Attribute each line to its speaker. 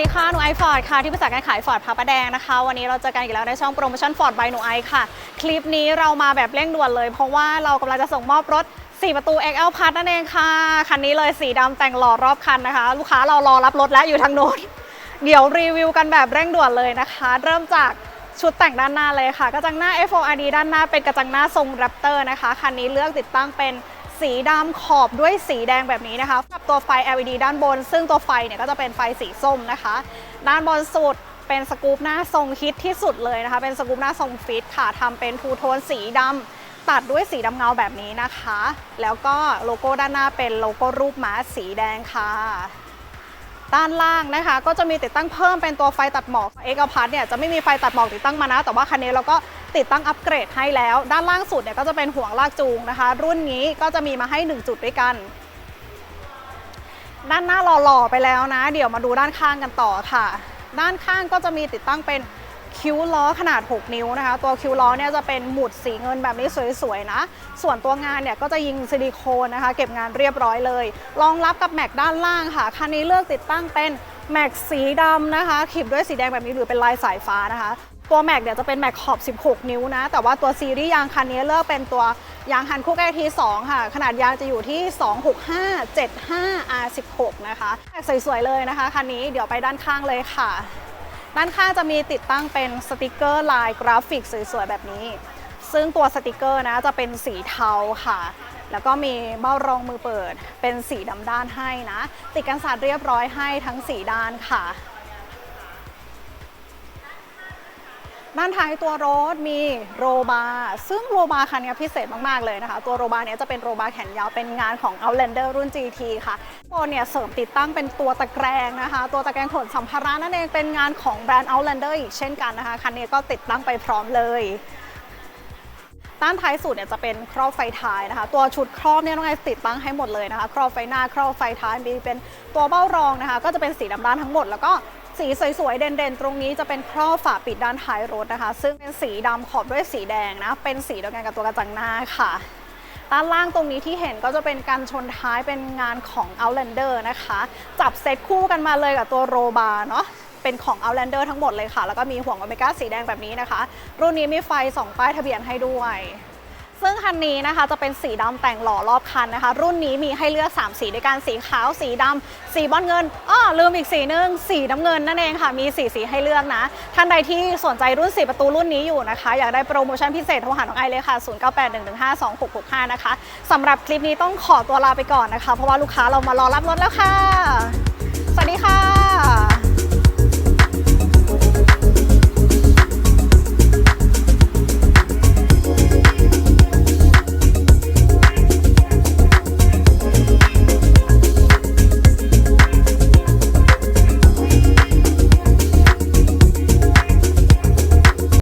Speaker 1: ดีค่ะ หนูไอฟอร์ดค่ะ ที่ปรึกษาการขายฟอร์ดพระประแดงนะคะ วันนี้เราเจอกันอีกแล้วในช่องโปรโมชั่นฟอร์ดบายหนูไอค่ะ คลิปนี้เรามาแบบเร่งด่วนเลย เพราะว่าเรากำลังจะส่งมอบรถ 4 ประตู XL Plus นั่นเองค่ะ คันนี้เลยสีดำแต่งหล่อรอบคันนะคะ ลูกค้าเรารอรับรถแล้วอยู่ทางโน้นเดี๋ยวรีวิวกันแบบเร่งด่วนเลยนะคะ เริ่มจากชุดแต่งด้านหน้าเลยค่ะ กระจังหน้า FORD ด้านหน้าเป็นกระจังหน้าทรงแรปเตอร์นะคะ คันนี้เลือกติดตั้งเป็น สีดำขอบด้วยสีแดงแบบนี้นะคะกับตัวไฟ LED ด้านบน ซึ่งตัวไฟเนี่ยก็จะเป็นไฟสีส้มนะคะ ด้านบนสุดเป็นสกูปหน้าทรงฮิตที่สุดเลยนะคะ เป็นสกูปหน้าทรงฟิตค่ะทำเป็นทูโทนสีดำตัดด้วยสีดำเงาแบบนี้นะคะ แล้วก็โลโก้ด้านหน้าเป็นโลโก้รูปม้าสีแดงค่ะ ด้านล่างนะคะ ก็จะมีติดตั้งเพิ่มเป็นตัวไฟตัดหมอกเอกพัทเนี่ยจะไม่มีไฟตัดหมอกติดตั้งมานะ แต่ว่าคันนี้เราก็ติดตั้งอัปเกรดให้แล้ว ด้านล่างสุดเนี่ยก็จะเป็นห่วงลากจูงนะคะ รุ่นนี้ก็จะมีมาให้ 1 จุดด้วยกันด้านหน้าหล่อๆไปแล้วนะ เดี๋ยวมาดูด้านข้างกันต่อค่ะ ด้านข้างก็จะมีติดตั้งเป็น คิ้วล้อขนาด 6 นิ้วนะคะ ตัวคิ้วล้อเนี่ยจะเป็นหมุดสีเงินแบบนี้สวยๆนะ ส่วนตัวงานเนี่ยก็จะยิงซิลิโคนนะคะ เก็บงานเรียบร้อยเลยรองรับกับแม็กด้านล่างค่ะ คันนี้เลือกติดตั้งเป็นแม็กสีดำนะคะขีบด้วยสีแดงแบบนี้หรือเป็นลายสายฟ้านะคะตัวแม็กเนี่ยจะเป็นแม็กขอบ 16 นิ้วนะ แต่ว่าตัวซีรีส์ยางคันนี้เลือกเป็นตัวยางฮันคุกไอที2ค่ะ ขนาดยางจะอยู่ที่ 265 75 R16 นะคะแม็กสวยๆเลยนะคะคันนี้เดี๋ยวไปด้านข้างเลยค่ะ ด้านข้างจะมีติดตั้งเป็นสติกเกอร์ลายกราฟิกสวยๆแบบนี้ ซึ่งตัวสติกเกอร์นะจะเป็นสีเทาค่ะ แล้วก็มีเบ้ารองมือเปิด เป็นสีดำด้านให้นะ ติดกันสาดเรียบร้อยให้ทั้งสีด้านค่ะ ด้านท้ายตัวรถมีโรบาร์ซึ่งโรบาร์คันนี้พิเศษมาก ๆ เลยนะคะ ตัวโรบาร์เนี้ยจะเป็นโรบาร์แขนยาวเป็นงานของ Outlander รุ่น GT ค่ะโปรเนี่ยเสริมติดตั้งเป็นตัวตะแกรงนะคะ ตัวตะแกรงขนสัมภาระนั่นเองเป็นงานของแบรนด์ Outlander อีกเช่นกันนะคะ คันนี้ก็ติดตั้งไปพร้อมเลยด้านท้ายสุดเนี่ยจะเป็นครอบไฟท้ายนะคะ ตัวชุดครอบเนี่ยน้องไอติดตั้งให้หมดเลยนะคะ ครอบไฟหน้าครอบไฟท้ายมีเป็นตัวเบ้ารองนะคะ ก็จะเป็นสีดำด้านทั้งหมด แล้วก็ สีสวยๆ เด่นๆ ตรงนี้จะเป็นครอบฝาปิดด้านท้ายรถนะคะ ซึ่งเป็นสีดำขอบด้วยสีแดงนะ เป็นสีเดียวกันกับตัวกระจังหน้าค่ะด้านล่างตรงนี้ที่เห็นก็จะเป็นการชนท้ายเป็นงานของ Outlander นะคะ จับเซตคู่กันมาเลยกับตัวโรบาร์เนาะเป็นของ Outlander ทั้งหมดเลยค่ะ แล้วก็มีห่วงโอเมก้าสีแดงแบบนี้นะคะ รุ่นนี้มีไฟ 2 ป้ายทะเบียนให้ด้วย ซึ่งคันนี้นะคะจะเป็นสีดำแต่งหล่อรอบคันนะคะ รุ่นนี้มีให้เลือก 3 สีด้วยกันสีขาว สีดำสีบอลเงินอ้อลืมอีกสีหนึงสีน้ำเงินนั่นเองค่ะ มีสีสีให้เลือกนะ ท่านใดที่สนใจรุ่น 4 ประตูรุ่นนี้อยู่นะคะ อยากได้โปรโมชั่นพิเศษโทรหาน้องไอเลยค่ะ 0981152665 นะคะสำหรับคลิปนี้ต้องขอตัวลาไปก่อนนะคะ เพราะว่าลูกค้าเรามารอรับรถแล้วค่ะ